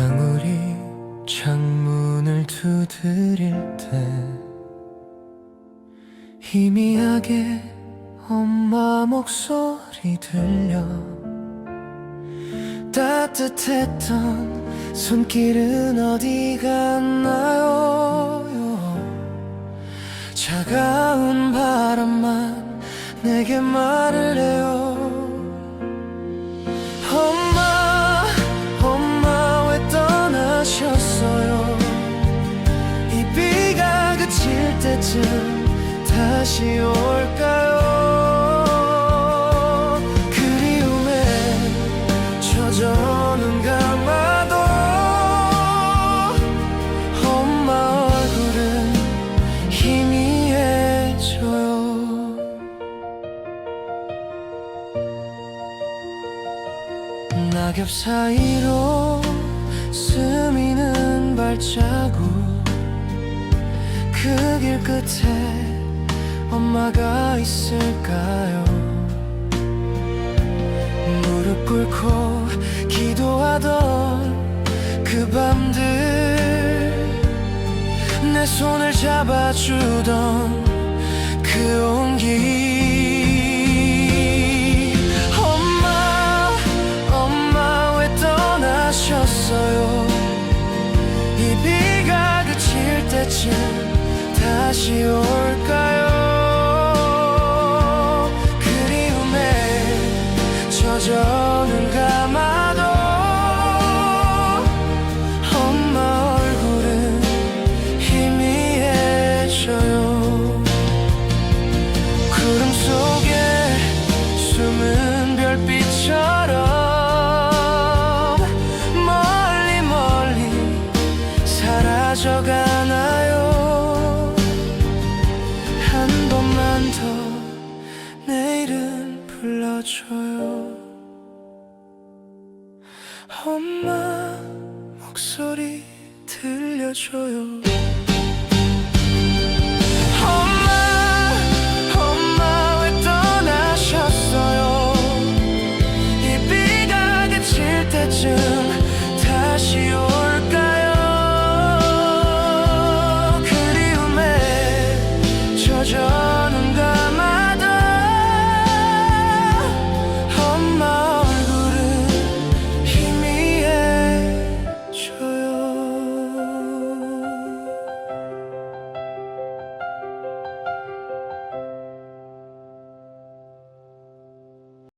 방울이 창문을 두드릴 때 희미하게 엄마 목소리 들려 따뜻했던 손길은 어디 갔나요? 차가운 바람만 내게 말을 해요 그칠 때쯤 다시 올까요? 그리움에 젖어 눈 감아도 엄마 얼굴은 희미해져요. 낙엽 사이로 스미는 발자국 그 길 끝에 엄마가 있을까요? 무릎 꿇고 기도하던 그 밤들 내 손을 잡아주던 그 온기. 엄마 엄마 왜 떠나셨어요? 이 비가 그칠 때쯤 다시 올까요 엄마 목소리 들려줘요